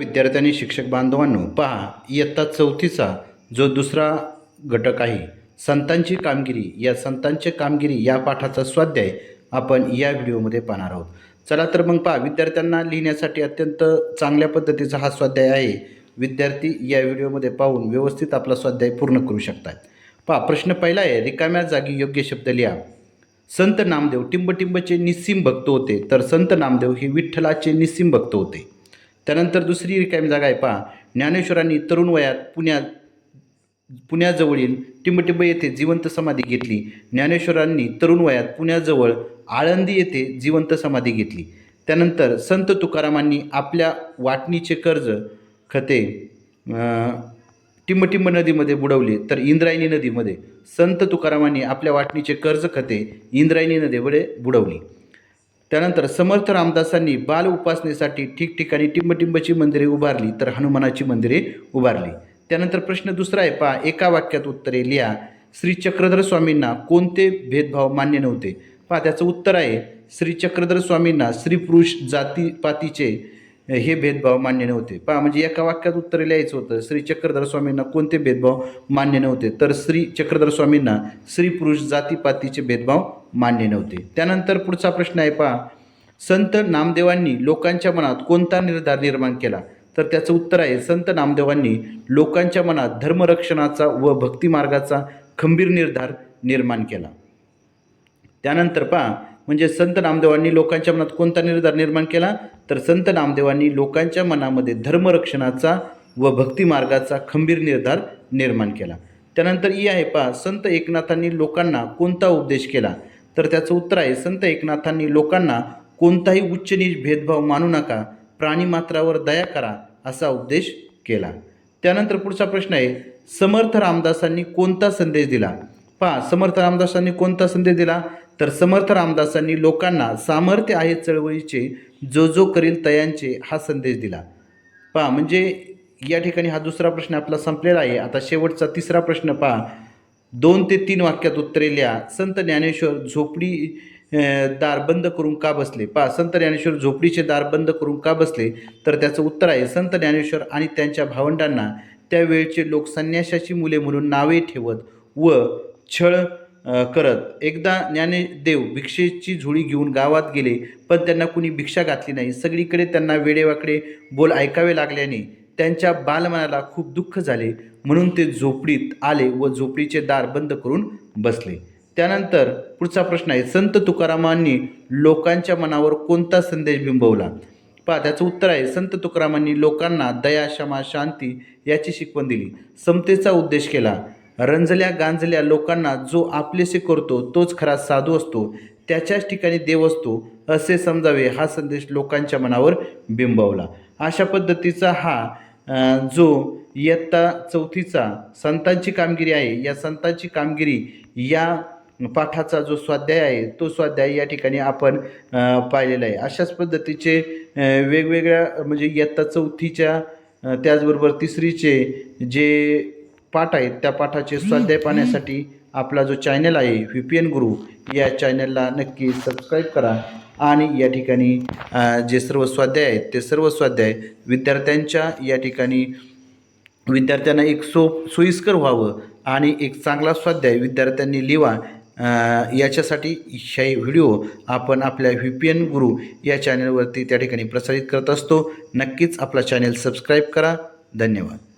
विद्यार्थ्यांनी शिक्षक बांधवांनो पहा इयत्ता चौथीचा जो दुसरा घटक आहे संतांची कामगिरी या संतांची कामगिरी या पाठाचा स्वाध्याय आपण या व्हिडिओमध्ये पाहणार आहोत. चला तर मग पहा विद्यार्थ्यांना लिहिण्यासाठी अत्यंत चांगल्या पद्धतीचा हा स्वाध्याय आहे. विद्यार्थी या व्हिडिओमध्ये पाहून व्यवस्थित आपला स्वाध्याय पूर्ण करू शकतात. पहा प्रश्न पहिला आहे रिकाम्या जागी योग्य शब्द लिहा. संत नामदेव टिंबटिंबचे निस्सिम भक्त होते तर संत नामदेव हे विठ्ठलाचे निस्सिम भक्त होते. त्यानंतर दुसरी रिकामी जागा आहे पहा. ज्ञानेश्वरांनी तरुण वयात पुण्यात पुण्याजवळील टिंबटिंब येथे जिवंत समाधी घेतली. ज्ञानेश्वरांनी तरुण वयात पुण्याजवळ आळंदी येथे जिवंत समाधी घेतली. त्यानंतर संत तुकारामांनी आपल्या वाटणीचे कर्ज खते टिंबटिंब नदीमध्ये बुडवले. तर इंद्रायणी नदीमध्ये संत तुकारामांनी आपल्या वाटणीचे कर्ज खते इंद्रायणी नदीमध्ये बुडवली. त्यानंतर समर्थ रामदासांनी बाल उपासनेसाठी ठिकठिकाणी टिंबटिंबची मंदिरे उभारली तर हनुमानाची मंदिरे उभारली. त्यानंतर प्रश्न दुसरा आहे पहा एका वाक्यात उत्तरे लिहा. श्री चक्रधर स्वामींना कोणते भेदभाव मान्य नव्हते? पहा त्याचं उत्तर आहे श्री चक्रधर स्वामींना स्त्री पुरुष जातीपातीचे हे भेदभाव मान्य नव्हते. पहा म्हणजे एका वाक्यात उत्तर लिहायचं होतं श्री चक्रधर स्वामींना कोणते भेदभाव मान्य नव्हते? तर श्री चक्रधर स्वामींना स्त्री पुरुष जातीपातीचे भेदभाव मान्य नव्हते. त्यानंतर पुढचा प्रश्न आहे पहा. संत नामदेवांनी लोकांच्या मनात कोणता निर्धार निर्माण केला? तर त्याचं उत्तर आहे संत नामदेवांनी लोकांच्या मनात धर्मरक्षणाचा व भक्तिमार्गाचा खंबीर निर्धार निर्माण केला. त्यानंतर पहा म्हणजे संत नामदेवांनी लोकांच्या मनात कोणता निर्धार निर्माण केला? तर संत नामदेवांनी लोकांच्या मनामध्ये धर्मरक्षणाचा व भक्तिमार्गाचा खंबीर निर्धार निर्माण केला. त्यानंतर ई आहे पहा संत एकनाथांनी लोकांना कोणता उपदेश केला? तर त्याचं उत्तर आहे संत एकनाथांनी लोकांना कोणताही उच्च नीच भेदभाव मानू नका प्राणीमात्रावर दया करा असा उपदेश केला. त्यानंतर पुढचा प्रश्न आहे समर्थ रामदासांनी कोणता संदेश दिला? पहा समर्थ रामदासांनी कोणता संदेश दिला? तर समर्थ रामदासांनी लोकांना सामर्थ्य आहे चळवळीचे जो जो करील तयांचे हा संदेश दिला. पहा म्हणजे या ठिकाणी हा दुसरा प्रश्न आपला संपलेला आहे. आता शेवटचा तिसरा प्रश्न पहा. दोन ते तीन वाक्यात उत्तरे लिहा संत ज्ञानेश्वर झोपडी दार बंद करून का बसले? पहा संत ज्ञानेश्वर झोपडीचे दार बंद करून का बसले? तर त्याचं उत्तर आहे संत ज्ञानेश्वर आणि त्यांच्या भावंडांना त्यावेळचे लोक संन्यासाची मुले म्हणून नावे ठेवत व छळ करत. एकदा ज्ञानेदेव भिक्षेची झोळी घेऊन गावात गेले पण त्यांना कुणी भिक्षा घातली नाही. सगळीकडे त्यांना वेडेवाकडे बोल ऐकावे लागल्याने त्यांच्या बालमनाला खूप दुःख झाले. म्हणून ते झोपडीत आले व झोपडीचे दार बंद करून बसले. त्यानंतर पुढचा प्रश्न आहे संत तुकारामांनी लोकांच्या मनावर कोणता संदेश बिंबवला? पहा त्याचं उत्तर आहे संत तुकारामांनी लोकांना दया क्षमा शांती याची शिकवण दिली. समतेचा उद्देश केला. रंजल्या गांजल्या लोकांना जो आपलेसे करतो तोच खरा साधू असतो. त्याच्याच ठिकाणी देव असतो असे समजावे हा संदेश लोकांच्या मनावर बिंबवला. अशा पद्धतीचा हा जो इयत्ता चौथीचा संतांची कामगिरी आहे या संतांची कामगिरी या पाठाचा जो स्वाध्याय आहे तो स्वाध्याय या ठिकाणी आपण पाहिलेला आहे. अशाच पद्धतीचे वेगवेगळ्या म्हणजे इयत्ता चौथीच्या त्याचबरोबर तिसरीचे जे पाठ आहेत त्या पाठाचे स्वाध्याय पाहण्यासाठी आपला जो चॅनल आहे व्ही पी एन गुरु या चॅनलला नक्की सबस्क्राईब करा. आणि या ठिकाणी जे सर्व स्वाध्याय आहेत ते सर्व स्वाध्याय विद्यार्थ्यांच्या या ठिकाणी विद्यार्थ्यांना एक सो सोयीस्कर व्हावं आणि एक चांगला स्वाध्याय विद्यार्थ्यांनी लिहा अ, याच्यासाठी हे व्हिडिओ आपण आपल्या व्ही पी एन गुरु या चॅनलवरती त्या ठिकाणी प्रसारित करत असतो. नक्कीच आपला चॅनल सबस्क्राईब करा. धन्यवाद.